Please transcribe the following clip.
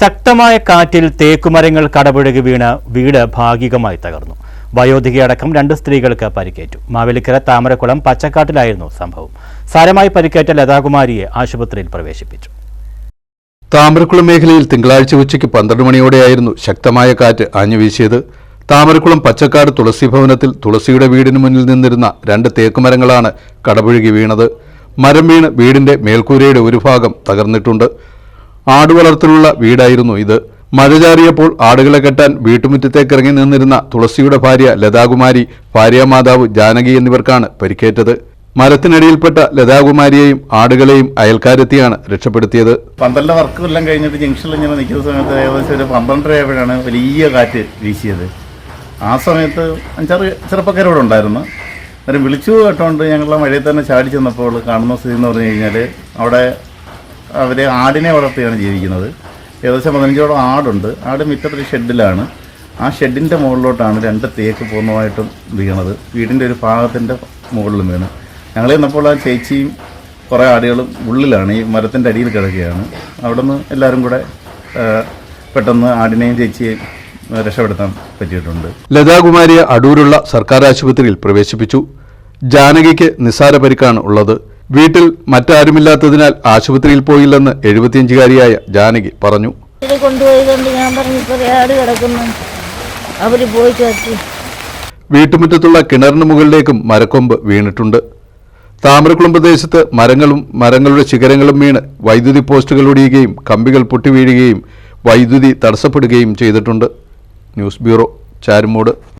ശക്തമായ കാറ്റിൽ തേക്കുമരങ്ങൾ കടപുഴകി വീണ് വീട് ഭാഗികമായി തകർന്നു. വയോധികയടക്കം രണ്ട് സ്ത്രീകൾക്ക് പരിക്കേറ്റു. മാവേലിക്കര താമരക്കുളം പച്ചക്കാട്ടിലായിരുന്നു സംഭവം. സാരമായി പരിക്കേറ്റ ലതാകുമാരിയെ ആശുപത്രിയിൽ പ്രവേശിപ്പിച്ചു. താമരക്കുളം മേഖലയിൽ തിങ്കളാഴ്ച ഉച്ചയ്ക്ക് പന്ത്രണ്ട് മണിയോടെയായിരുന്നു ശക്തമായ കാറ്റ് ആഞ്ഞുവീശിയത് താമരക്കുളം പച്ചക്കാട് തുളസി ഭവനത്തിൽ തുളസിയുടെ വീടിന് മുന്നിൽ നിന്നിരുന്ന രണ്ട് തേക്കുമരങ്ങളാണ് കടപുഴകി വീണത്. മരം വീണ് വീടിന്റെ മേൽക്കൂരയുടെ ഒരു ഭാഗം തകർന്നിട്ടുണ്ട്. ആടുവളർത്തലുള്ള വീടായിരുന്നു ഇത്. മഴ ചാറിയപ്പോൾ ആടുകളെ കെട്ടാൻ വീട്ടുമുറ്റത്തേക്ക് ഇറങ്ങി നിന്നിരുന്ന തുളസിയുടെ ഭാര്യ ലതാകുമാരി ഭാര്യാമാതാവ് ജാനകി എന്നിവർക്കാണ് പരിക്കേറ്റത്. മരത്തിനടിയിൽപ്പെട്ട ലതാകുമാരിയെയും ആടുകളെയും അയൽക്കാരെത്തിയാണ് രക്ഷപ്പെടുത്തിയത്. പന്ത്രണ്ട് വർക്ക് എല്ലാം കഴിഞ്ഞിട്ട് ജംഗ്ഷനിൽ ഇങ്ങനെ നിൽക്കുന്ന സമയത്ത് ഏകദേശം ഒരു പന്ത്രണ്ടര ആയപ്പോഴാണ് വലിയ കാറ്റ് വീശിയത്. ആ സമയത്ത് അഞ്ചാറ് ചെറുപ്പക്കാരോട് ഉണ്ടായിരുന്നു. അന്നേരം വിളിച്ചു കേട്ടോണ്ട് ഞങ്ങളുടെ മഴയിൽ തന്നെ ചാടി ചെന്നപ്പോൾ കാണുന്ന സ്ഥിതി എന്ന് പറഞ്ഞു കഴിഞ്ഞാൽ അവിടെ അവർ ആടിനെ വളർത്തിയാണ് ജീവിക്കുന്നത്. ഏകദേശം പതിനഞ്ചോളം ആടുണ്ട്. ആട് മിറ്റത്തൊരു ഷെഡിലാണ്. ആ ഷെഡിന്റെ മുകളിലോട്ടാണ് രണ്ട് തേക്ക് പൂർണമായിട്ടും വീണത്. വീടിന്റെ ഒരു ഭാഗത്തിന്റെ മുകളിലും വീണ്. ഞങ്ങൾ ചെന്നപ്പോൾ ആ ചേച്ചിയും കുറേ ആടുകളും ഉള്ളിലാണ് ഈ മരത്തിന്റെ അടിയിൽ കിടക്കുകയാണ്. അവിടെ നിന്ന് എല്ലാവരും കൂടെ പെട്ടെന്ന് ആടിനെയും ചേച്ചിയെയും രക്ഷപ്പെടുത്താൻ പറ്റിയിട്ടുണ്ട്. ലതാകുമാരിയെ അടൂരുള്ള സർക്കാർ ആശുപത്രിയിൽ പ്രവേശിപ്പിച്ചു. ജാനകിക്ക് നിസ്സാര പരിക്കാണ് ഉള്ളത്. വീട്ടിൽ മറ്റാരുമില്ലാത്തതിനാൽ ആശുപത്രിയിൽ പോയില്ലെന്ന് എഴുപത്തിയഞ്ചുകാരിയായ ജാനകി പറഞ്ഞു. കൊണ്ടുപോയതുകൊണ്ട് ഞാൻ പറഞ്ഞു ഇപ്പോൾ ആട് കിടക്കുന്നു. അവർ പോയി ചേർത്തി വീട്ടുമുറ്റത്തുള്ള കിണറിന് മുകളിലേക്കും മരക്കൊമ്പ് വീണിട്ടുണ്ട്. താമരക്കുളം പ്രദേശത്ത് മരങ്ങളും മരങ്ങളുടെ ശിഖരങ്ങളും വീണ് വൈദ്യുതി പോസ്റ്റുകൾ ഒടിയുകയും കമ്പികൾ പൊട്ടിവീഴുകയും വൈദ്യുതി തടസ്സപ്പെടുകയും ചെയ്തിട്ടുണ്ട്. News bureau Charummood.